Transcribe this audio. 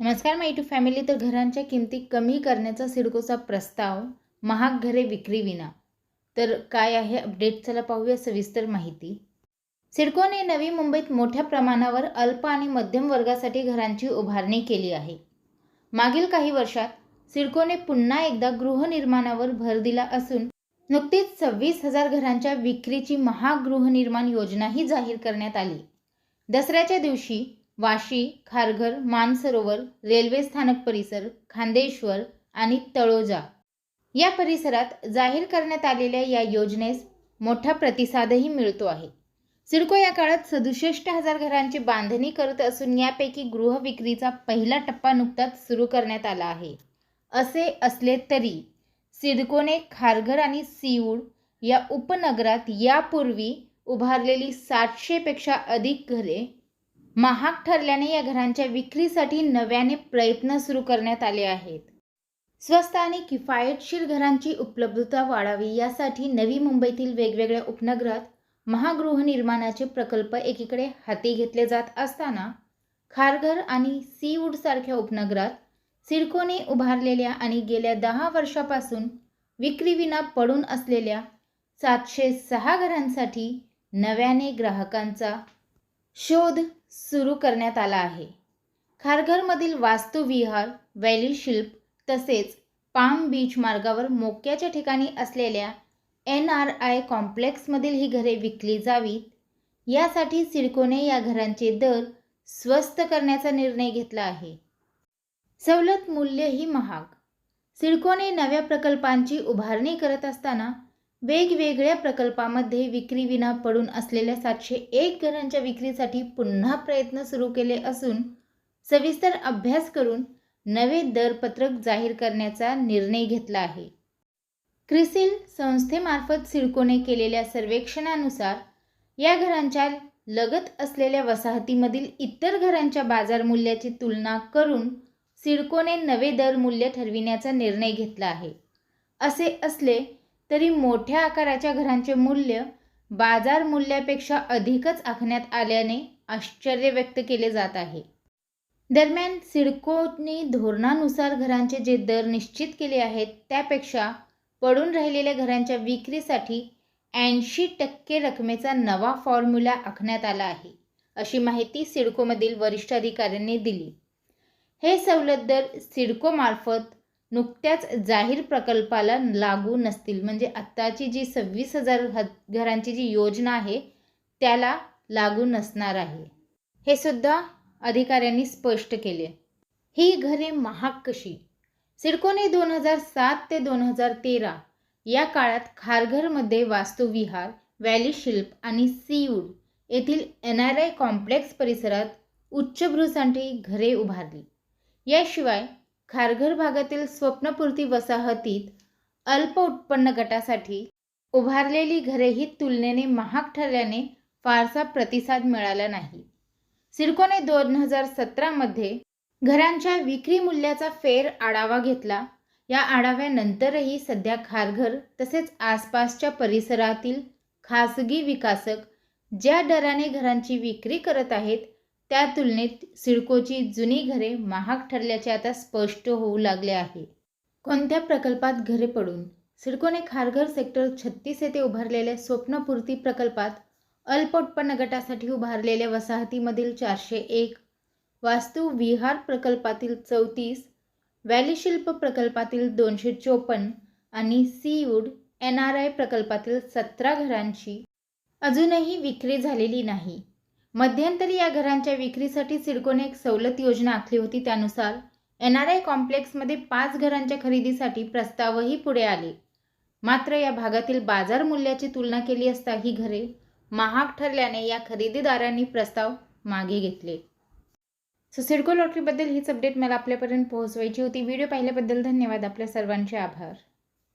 नमस्कार माय to family तर घरांच्या किमती कमी करण्याचा सिडकोचा प्रस्ताव महाग घरे विक्री विना. तर काय आहे अपडेट चला पाहूया सविस्तर माहिती. सिडकोने नवी मुंबईत मोठ्या प्रमाणावर अल्प आणि मध्यम वर्गासाठी घरांची उभारणी केली आहे. मागील काही वर्षात सिडकोने पुन्हा एकदा गृहनिर्माणावर भर दिला असून नुकतीच सव्वीस हजार घरांच्या विक्रीची महाग गृहनिर्माण योजनाही जाहीर करण्यात आली. दसऱ्याच्या दिवशी वाशी खारघर मानसरोवर रेल्वे स्थानक परिसर खांदेश्वर आणि तळोजा. या परिसरात जाहीर करण्यात आलेल्या या योजनेस मोठा प्रतिसादही मिळतो आहे. सिडको या काळात सदुसष्ट हजार घरांची बांधणी करत असून यापैकी गृहविक्रीचा पहिला टप्पा नुकताच सुरू करण्यात आला आहे. असे असले तरी सिडकोने खारघर आणि सीऊड या उपनगरात यापूर्वी उभारलेली सातशेपेक्षा अधिक घरे महाग ठरल्याने या घरांच्या विक्रीसाठी नव्याने प्रयत्न सुरू करण्यात आले आहेत. स्वस्त आणि किफायतशीर घरांची उपलब्धता वाढावी यासाठी नवी मुंबईतील वेगवेगळ्या उपनगरात महागृहनिर्माणाचे प्रकल्प एकीकडे हाती घेतले जात असताना खारघर आणि सीवूडसारख्या उपनगरात सिडकोने उभारलेल्या आणि गेल्या दहा वर्षापासून विक्रीविना पडून असलेल्या सातशे सहा घरांसाठी नव्याने ग्राहकांचा शोध सुरू करण्यात आला आहे. खारघरमधील वास्तुविहार व्हॅली शिल्प तसेच पाम बीच मार्गावर मोक्याच्या ठिकाणी असलेल्या एन आर आय कॉम्प्लेक्समधील ही घरे विकली जावीत. यासाठी सिडकोने या घरांचे दर स्वस्त करण्याचा निर्णय घेतला आहे. सवलत मूल्यही महाग. सिडकोने नव्या प्रकल्पांची उभारणी करत असताना वेगवेगळ्या प्रकल्पामध्ये विक्रीविना पडून असलेल्या सातशे एक घरांच्या विक्रीसाठी पुन्हा प्रयत्न सुरू केले असून सविस्तर अभ्यास करून नवे दरपत्रक जाहीर करण्याचा निर्णय घेतला आहे. क्रिसिल संस्थेमार्फत सिडकोने केलेल्या सर्वेक्षणानुसार या घरांच्या लगत असलेल्या वसाहतीमधील इतर घरांच्या बाजार मूल्याची तुलना करून सिडकोने नवे दर मूल्य ठरविण्याचा निर्णय घेतला आहे. असे असले तरी मोठ्या आकाराच्या घरांचे मूल्य बाजार मूल्यापेक्षा अधिकच आखण्यात आल्याने आश्चर्य व्यक्त केले जात आहे. दरम्यान सिडकोने धोरणानुसार घरांचे जे दर निश्चित केले आहेत त्यापेक्षा पडून राहिलेल्या घरांच्या विक्रीसाठी ऐंशी टक्के रकमेचा नवा फॉर्म्युला आखण्यात आला आहे अशी माहिती सिडकोमधील वरिष्ठ अधिकाऱ्यांनी दिली. हे सवलत दर सिडकोमार्फत नुकत्याच जाहीर प्रकल्पाला लागू नसतील. म्हणजे आत्ताची जी सव्वीस हजार ह घरांची जी योजना आहे त्याला लागू नसणार आहे. हे सुद्धा अधिकाऱ्यांनी स्पष्ट केले. ही घरे महाग कशी? सिडकोने दोन हजार सात ते दोन हजार तेरा या काळात खारघरमध्ये वास्तुविहार व्हॅली शिल्प आणि सीवूड येथील एन आर आय कॉम्प्लेक्स परिसरात उच्चभ्रूसाठी घरे उभारली. याशिवाय खारघर भागातील स्वप्नपूर्ती वसाहतीत अल्प उत्पन्न गटासाठी उभारलेली घरेही तुलनेने महाग ठरल्याने फारसा प्रतिसाद मिळाला नाही. सिडकोने दोन हजार सतरामध्ये घरांच्या विक्री मूल्याचा फेर आढावा घेतला. या आढाव्यानंतरही सध्या खारघर तसेच आसपासच्या परिसरातील खासगी विकासक ज्या दराने घरांची विक्री करत आहेत त्या तुलनेत सिडकोची जुनी घरे महाग ठरल्याचे आता स्पष्ट होऊ लागले आहे. कोणत्या प्रकल्पात घरे पडून? सिडकोने खारघर सेक्टर छत्तीस येथे उभारलेल्या स्वप्नपूर्ती प्रकल्पात अल्प उत्पन्न गटासाठी उभारलेल्या वसाहतीमधील चारशे एक वास्तू विहार प्रकल्पातील चौतीस व्हॅलीशिल्प प्रकल्पातील दोनशे चोपन्न आणि सीवूड एन आर आय प्रकल्पातील सतरा घरांची अजूनही विक्री झालेली नाही. मध्यंतरी या घरांच्या विक्रीसाठी सिडकोने एक सवलत योजना आखली होती त्यानुसार एन आर आय कॉम्प्लेक्समध्ये पाच घरांच्या खरेदीसाठी प्रस्तावही पुढे आले. मात्र या भागातील बाजार मूल्याची तुलना केली असता ही घरे महाग ठरल्याने या खरेदीदारांनी प्रस्ताव मागे घेतले. सो सिडको लॉटरीबद्दल हीच अपडेट मला आपल्यापर्यंत पोहोचवायची होती. व्हिडिओ पाहिल्याबद्दल धन्यवाद. आपल्या सर्वांचे आभार.